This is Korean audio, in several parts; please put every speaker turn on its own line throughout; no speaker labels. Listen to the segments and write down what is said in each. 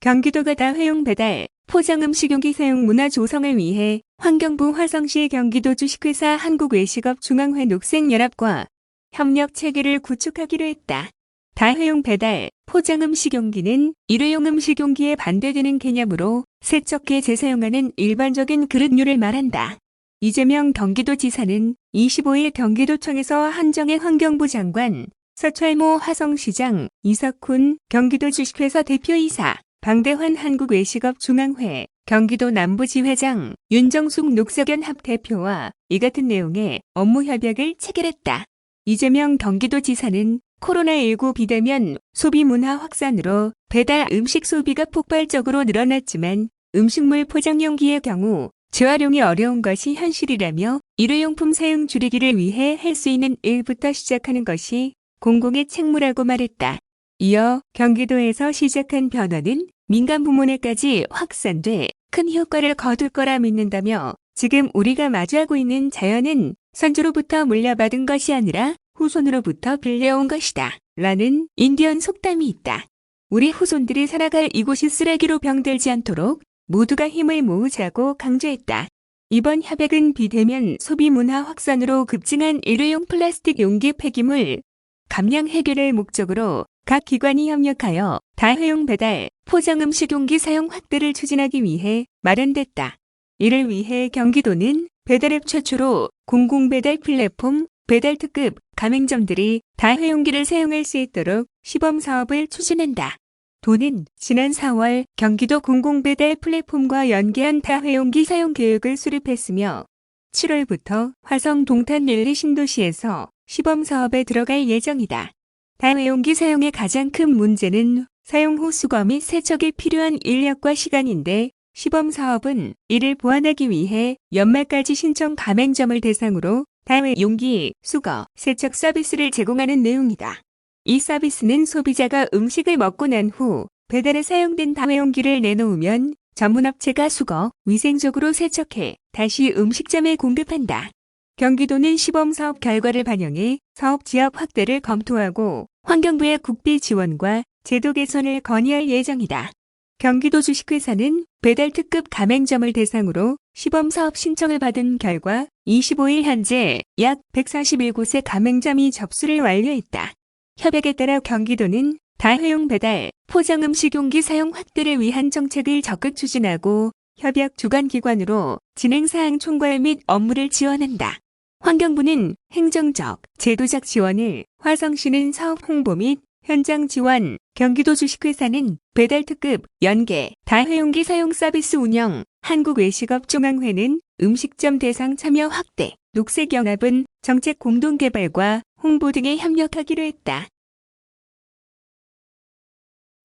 경기도가 다 회용 배달, 포장 음식 용기 사용 문화 조성을 위해 환경부 화성시 경기도 주식회사 한국외식업 중앙회 녹색연합과 협력 체계를 구축하기로 했다. 다회용 배달, 포장 음식 용기는 일회용 음식 용기에 반대되는 개념으로 세척기에 재사용하는 일반적인 그릇류를 말한다. 이재명 경기도지사는 25일 경기도청에서 한정혜 환경부 장관, 서철모 화성시장, 이석훈 경기도 주식회사 대표이사, 방대환 한국외식업 중앙회, 경기도 남부지회장, 윤정숙 녹색연합 대표와 이 같은 내용의 업무 협약을 체결했다. 이재명 경기도지사는 코로나19 비대면 소비 문화 확산으로 배달 음식 소비가 폭발적으로 늘어났지만 음식물 포장용기의 경우 재활용이 어려운 것이 현실이라며 일회용품 사용 줄이기를 위해 할 수 있는 일부터 시작하는 것이 공공의 책무라고 말했다. 이어 경기도에서 시작한 변화는 민간 부문에까지 확산돼 큰 효과를 거둘 거라 믿는다며 지금 우리가 마주하고 있는 자연은 선조로부터 물려받은 것이 아니라 후손으로부터 빌려온 것이다. 라는 인디언 속담이 있다. 우리 후손들이 살아갈 이곳이 쓰레기로 병들지 않도록 모두가 힘을 모으자고 강조했다. 이번 협약은 비대면 소비 문화 확산으로 급증한 일회용 플라스틱 용기 폐기물 감량 해결을 목적으로 각 기관이 협력하여 다회용 배달, 포장 음 식 용기 사용 확대를 추진하기 위해 마련됐다. 이를 위해 경기도는 배달앱 최초로 공공배달 플랫폼 배달 특급 가맹점들이 다회용기를 사용할 수 있도록 시범 사업을 추진한다. 도는 지난 4월 경기도 공공배달 플랫폼과 연계한 다회용기 사용 교육을 수립했으며 7월부터 화성 동탄 릴리 신도시에서 시범 사업에 들어갈 예정이다. 다회용기 사용의 가장 큰 문제는 사용 후 수거 및 세척에 필요한 인력과 시간인데 시범 사업은 이를 보완하기 위해 연말까지 신청 가맹점을 대상으로 다회용기, 수거, 세척 서비스를 제공하는 내용이다. 이 서비스는 소비자가 음식을 먹고 난 후 배달에 사용된 다회용기를 내놓으면 전문업체가 수거, 위생적으로 세척해 다시 음식점에 공급한다. 경기도는 시범사업 결과를 반영해 사업 지역 확대를 검토하고 환경부의 국비 지원과 제도 개선을 건의할 예정이다. 경기도 주식회사는 배달 특급 가맹점을 대상으로 시범 사업 신청을 받은 결과 25일 현재 약 141곳의 가맹점이 접수를 완료했다. 협약에 따라 경기도는 다회용 배달, 포장 음식 용기 사용 확대를 위한 정책을 적극 추진하고 협약 주관 기관으로 진행 사항 총괄 및 업무를 지원한다. 환경부는 행정적, 제도적 지원을, 화성시는 사업 홍보 및 현장 지원, 경기도 주식회사는 배달 특급, 연계, 다회용기 사용 서비스 운영, 한국외식업 중앙회는 음식점 대상 참여 확대, 녹색연합은 정책 공동 개발과 홍보 등에 협력하기로 했다.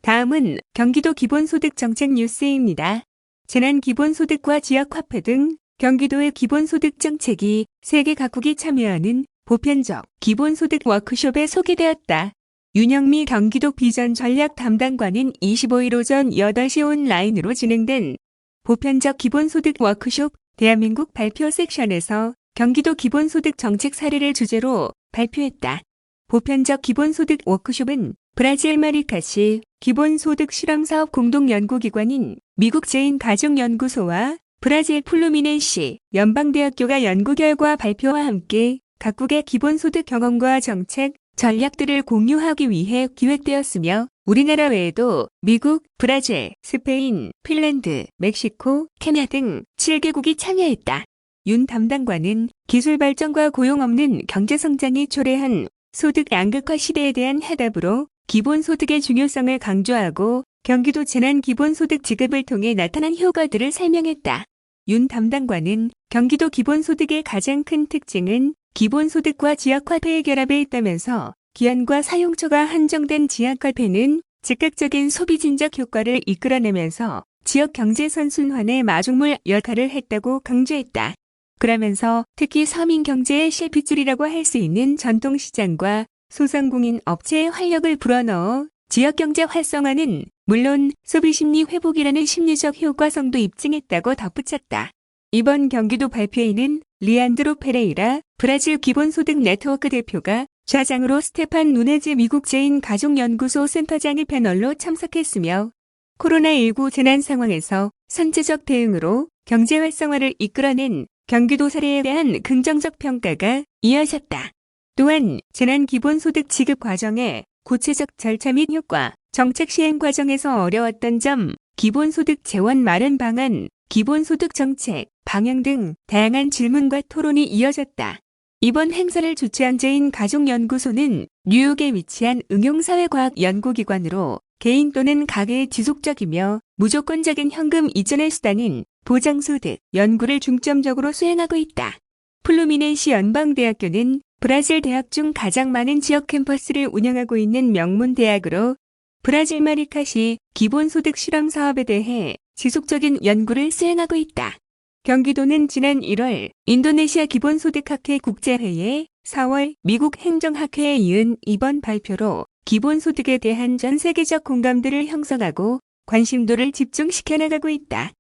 다음은 경기도 기본소득 정책 뉴스입니다. 재난 기본소득과 지역화폐 등 경기도의 기본소득 정책이 세계 각국이 참여하는 보편적 기본소득 워크숍에 소개되었다. 윤영미 경기도 비전 전략 담당관은 25일 오전 8시 온라인으로 진행된 보편적 기본소득 워크숍 대한민국 발표 섹션에서 경기도 기본소득 정책 사례를 주제로 발표했다. 보편적 기본소득 워크숍은 브라질 마리카시 기본소득 실험사업 공동연구기관인 미국 제인가족연구소와 브라질 플루미넨시 연방대학교가 연구 결과 발표와 함께 각국의 기본소득 경험과 정책, 전략들을 공유하기 위해 기획되었으며 우리나라 외에도 미국, 브라질, 스페인, 핀란드, 멕시코, 케냐 등 7개국이 참여했다. 윤 담당관은 기술 발전과 고용 없는 경제 성장이 초래한 소득 양극화 시대에 대한 해답으로 기본소득의 중요성을 강조하고 경기도 재난 기본소득 지급을 통해 나타난 효과들을 설명했다. 윤 담당관은 경기도 기본소득의 가장 큰 특징은 기본소득과 지역화폐의 결합에 있다면서 기한과 사용처가 한정된 지역화폐는 즉각적인 소비 진적 효과를 이끌어내면서 지역 경제 선순환의 마중물 역할을 했다고 강조했다. 그러면서 특히 서민 경제의 실핏줄이라고 할 수 있는 전통시장과 소상공인 업체의 활력을 불어넣어 지역경제 활성화는 물론 소비심리 회복이라는 심리적 효과성도 입증했다고 덧붙였다. 이번 경기도 발표에는 리안드로 페레이라 브라질 기본소득 네트워크 대표가 좌장으로 스테판 누네즈 미국 제인 가족연구소 센터장이 패널로 참석했으며 코로나19 재난 상황에서 선제적 대응으로 경제 활성화를 이끌어낸 경기도 사례에 대한 긍정적 평가가 이어졌다. 또한 재난 기본소득 지급 과정의 구체적 절차 및 효과, 정책 시행 과정에서 어려웠던 점, 기본소득 재원 마련 방안, 기본소득 정책, 방향 등 다양한 질문과 토론이 이어졌다. 이번 행사를 주최한 제인 가족연구소는 뉴욕에 위치한 응용사회과학 연구기관으로 개인 또는 가계의 지속적이며 무조건적인 현금 이전의 수단인 보장소득 연구를 중점적으로 수행하고 있다. 플루미넨시 연방대학교는 브라질 대학 중 가장 많은 지역 캠퍼스를 운영하고 있는 명문 대학으로 브라질 마리카시 기본소득 실험 사업에 대해 지속적인 연구를 수행하고 있다. 경기도는 지난 1월 인도네시아 기본소득학회 국제회의 4월 미국 행정학회에 이은 이번 발표로 기본소득에 대한 전 세계적 공감대를 형성하고 관심도를 집중시켜 나가고 있다.